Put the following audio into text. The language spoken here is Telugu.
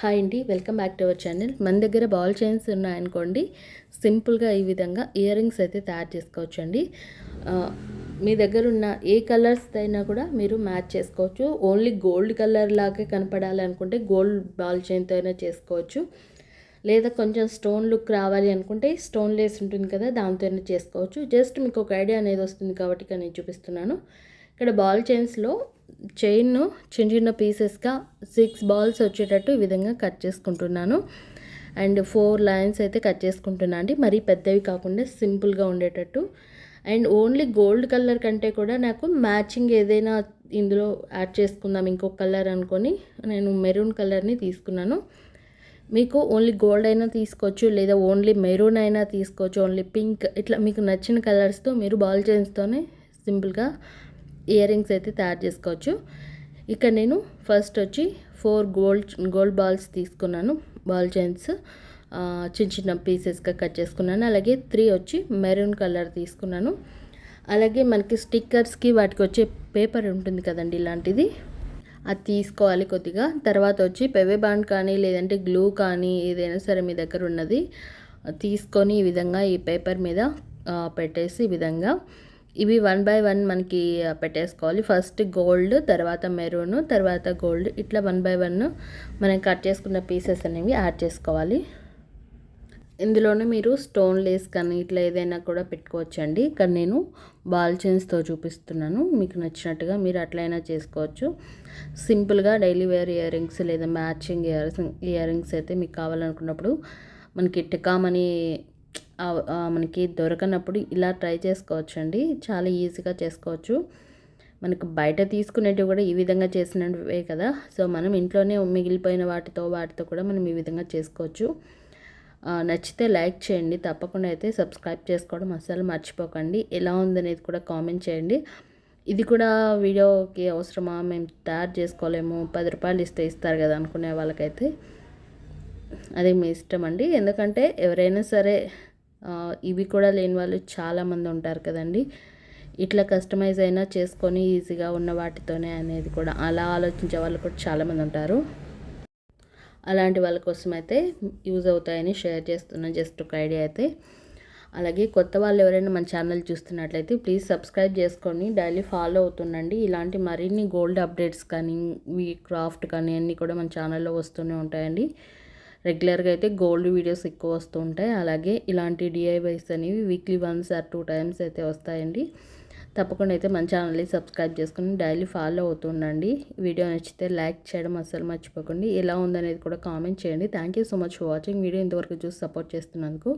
హాయ్ అండి welcome back to our channel. మన దగ్గర బాల్ చైన్స్ ఉన్నాయనుకోండి సింపుల్గా ఈ విధంగా ఇయర్ రింగ్స్ అయితే తయారు చేసుకోవచ్చు అండి మీ దగ్గర ఉన్న ఏ కలర్స్ అయినా కూడా మీరు మ్యాచ్ చేసుకోవచ్చు. ఓన్లీ గోల్డ్ కలర్ లాగే కనపడాలి అనుకుంటే గోల్డ్ బాల్ చైన్తో అయినా చేసుకోవచ్చు. లేదా కొంచెం స్టోన్ లుక్ రావాలి అనుకుంటే స్టోన్ లేస్ ఉంటుంది కదా దాంతో అయినా చేసుకోవచ్చు. జస్ట్ మీకు ఒక ఐడియా అనేది వస్తుంది కాబట్టి ఇక్కడ నేను చూపిస్తున్నాను. ఇక్కడ బాల్ చైన్స్లో చైన్ చిన్న చిన్న పీసెస్గా సిక్స్ బాల్స్ వచ్చేటట్టు ఈ విధంగా కట్ చేసుకుంటున్నాను. అండ్ ఫోర్ లైన్స్ అయితే కట్ చేసుకుంటున్నా అండి. మరీ పెద్దవి కాకుండా సింపుల్గా ఉండేటట్టు. అండ్ ఓన్లీ గోల్డ్ కలర్ కంటే కూడా నాకు మ్యాచింగ్ ఏదైనా ఇందులో యాడ్ చేసుకుందాం ఇంకొక కలర్ అనుకొని నేను మెరూన్ కలర్ని తీసుకున్నాను. మీకు ఓన్లీ గోల్డ్ అయినా తీసుకోవచ్చు లేదా ఓన్లీ మెరూన్ అయినా తీసుకోవచ్చు ఓన్లీ పింక్ ఇట్లా మీకు నచ్చిన కలర్స్తో మీరు బాల్ చైన్స్తోనే సింపుల్గా ఇయర్ రింగ్స్ అయితే తయారు చేసుకోవచ్చు. ఇక్కడ నేను ఫస్ట్ వచ్చి ఫోర్ గోల్డ్ గోల్డ్ బాల్స్ తీసుకున్నాను. బాల్ చైన్స్ చిన్న చిన్న పీసెస్గా కట్ చేసుకున్నాను. అలాగే త్రీ వచ్చి మెరూన్ కలర్ తీసుకున్నాను. అలాగే మనకి స్టిక్కర్స్కి వాటికి వచ్చే పేపర్ ఉంటుంది కదండి ఇలాంటిది. అది తీసుకోవాలి కొద్దిగా. తర్వాత వచ్చి పెవే బాండ్ కానీ లేదంటే గ్లూ కానీ ఏదైనా సరే మీ దగ్గర ఉన్నది తీసుకొని ఈ విధంగా ఈ పేపర్ మీద పెట్టేసి ఈ విధంగా ఇవి వన్ బై వన్ మనకి పెట్టేసుకోవాలి. ఫస్ట్ గోల్డ్ తర్వాత మెరూన్ తర్వాత గోల్డ్ ఇట్లా వన్ బై వన్ మనం కట్ చేసుకున్న పీసెస్ అనేవి యాడ్ చేసుకోవాలి. ఇందులోనే మీరు స్టోన్ లేస్ కానీ ఇట్లా ఏదైనా కూడా పెట్టుకోవచ్చండి. ఇక్కడ నేను బాల్ చైన్స్తో చూపిస్తున్నాను. మీకు నచ్చినట్టుగా మీరు అట్లయినా చేసుకోవచ్చు. సింపుల్గా డైలీ వేర్ ఇయర్ రింగ్స్ లేదా మ్యాచింగ్ ఇయర్ ఇయర్ రింగ్స్ అయితే మీకు కావాలనుకున్నప్పుడు మనకి టికామని మనకి దొరకనప్పుడు ఇలా ట్రై చేసుకోవచ్చు అండి చాలా ఈజీగా చేసుకోవచ్చు. మనకు బయట తీసుకునేటివి కూడా ఈ విధంగా చేసినవే కదా. సో మనం ఇంట్లోనే మిగిలిపోయిన వాటితో వాటితో కూడా మనం ఈ విధంగా చేసుకోవచ్చు. నచ్చితే లైక్ చేయండి. తప్పకుండా అయితే సబ్స్క్రైబ్ చేసుకోవడం అస్సలు మర్చిపోకండి. ఎలా ఉందనేది కూడా కామెంట్ చేయండి. ఇది కూడా వీడియోకి అవసరమా? మేము తయారు చేసుకోలేము. పది రూపాయలు ఇస్తే ఇస్తారు కదా అనుకునే వాళ్ళకైతే. అది మీ ఇష్టం అండి ఎందుకంటే ఎవరైనా సరే ఇవి కూడా లేని వాళ్ళు చాలామంది ఉంటారు కదండి. ఇట్లా కస్టమైజ్ అయినా చేసుకొని ఈజీగా ఉన్న వాటితోనే అనేది కూడా అలా ఆలోచించే వాళ్ళు కూడా చాలామంది ఉంటారు. అలాంటి వాళ్ళ కోసం అయితే యూజ్ అవుతాయని షేర్ చేస్తున్నాను జస్ట్ ఒక ఐడియా అయితే. అలాగే కొత్త వాళ్ళు ఎవరైనా మన ఛానల్ చూస్తున్నట్లయితే ప్లీజ్ సబ్స్క్రైబ్ చేసుకొని డైలీ ఫాలో అవుతుండండి. ఇలాంటి మరిన్ని గోల్డ్ అప్డేట్స్ కానీ మీ క్రాఫ్ట్ కానీ అన్నీ కూడా మన ఛానల్లో వస్తూనే ఉంటాయండి. రెగ్యులర్గా అయితే గోల్డ్ వీడియోస్ ఎక్కువ వస్తూ ఉంటాయి. అలాగే ఇలాంటి డిఐవైస్ అనేవి weekly once or two times అయితే వస్తాయండి. తప్పకుండా అయితే మన ఛానల్ని సబ్స్క్రైబ్ చేసుకుని డైలీ ఫాలో అవుతుండండి వీడియో నచ్చితే లైక్ చేయడం అస్సలు మర్చిపోకండి. ఎలా ఉందనేది కూడా కామెంట్ చేయండి. Thank you so much for watching. Video ఇంతవరకు చూసి సపోర్ట్ చేస్తున్నందుకు